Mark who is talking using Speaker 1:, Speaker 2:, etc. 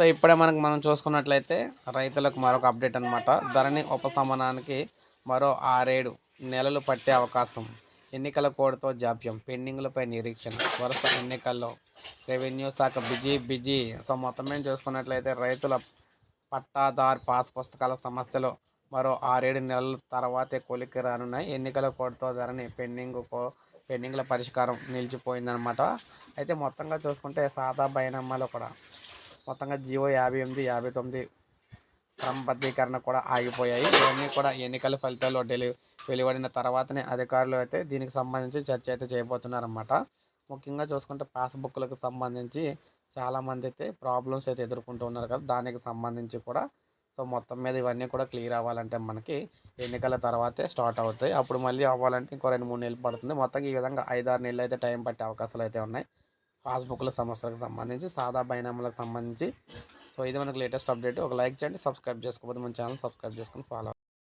Speaker 1: So ఇప్పుడే మనకు మనం చూసుకున్నట్లయితే రైతులకు మరొక అప్డేట్ అనమాట ధరణి ఉపశమనానికి మరో ఆరేడు నెలలు పట్టే అవకాశం. ఎన్నికల కోడ్తో జాప్యం పెండింగ్లపై నిరీక్షణ వరుస ఎన్నికల్లో రెవెన్యూ శాఖ బిజీ బిజీ. సో మొత్తం మేము చూసుకున్నట్లయితే రైతుల పట్టాదార్ పాస్ పుస్తకాల సమస్యలు మరో ఆరేడు నెలల తర్వాతే కొలిక్కి రానున్నాయి. ఎన్నికల కోడ్తో ధరని పెండింగ్ పెండింగ్ల పరిష్కారం నిలిచిపోయిందనమాట అయితే మొత్తంగా చూసుకుంటే సాదా బైనమ్మలో కూడా మొత్తంగా జియో యాభై ఎనిమిది యాభై తొమ్మిది క్రమబద్ధీకరణ కూడా ఆగిపోయాయి. ఇవన్నీ కూడా ఎన్నికల ఫలితాల్లో డెలి వెలువడిన తర్వాతనే అధికారులు అయితే దీనికి సంబంధించి చర్చ అయితే చేయబోతున్నారన్నమాట. ముఖ్యంగా చూసుకుంటే పాస్బుక్లకు సంబంధించి చాలామంది అయితే ప్రాబ్లమ్స్ అయితే ఎదుర్కొంటూ ఉన్నారు కదా దానికి సంబంధించి కూడా. సో మొత్తం మీద ఇవన్నీ కూడా క్లియర్ అవ్వాలంటే మనకి ఎన్నికల తర్వాతే స్టార్ట్ అవుతాయి. అప్పుడు మళ్ళీ అవ్వాలంటే ఇంకో రెండు మూడు నెలలు పడుతుంది. మొత్తం ఈ విధంగా ఐదారు నెలలు అయితే టైం పట్టే అవకాశాలు అయితే ఉన్నాయి. పాస్బుక్ల సమస్యలకు సంబంధించి సాదా బైనామాలకు సంబంధించి. సో ఇది మనకు లేటెస్ట్ అప్డేట్. ఒక లైక్ చేయండి సబ్స్క్రైబ్ చేసుకోకపోతే మన ఛానల్ సబ్స్క్రైబ్ చేసుకుని ఫాలో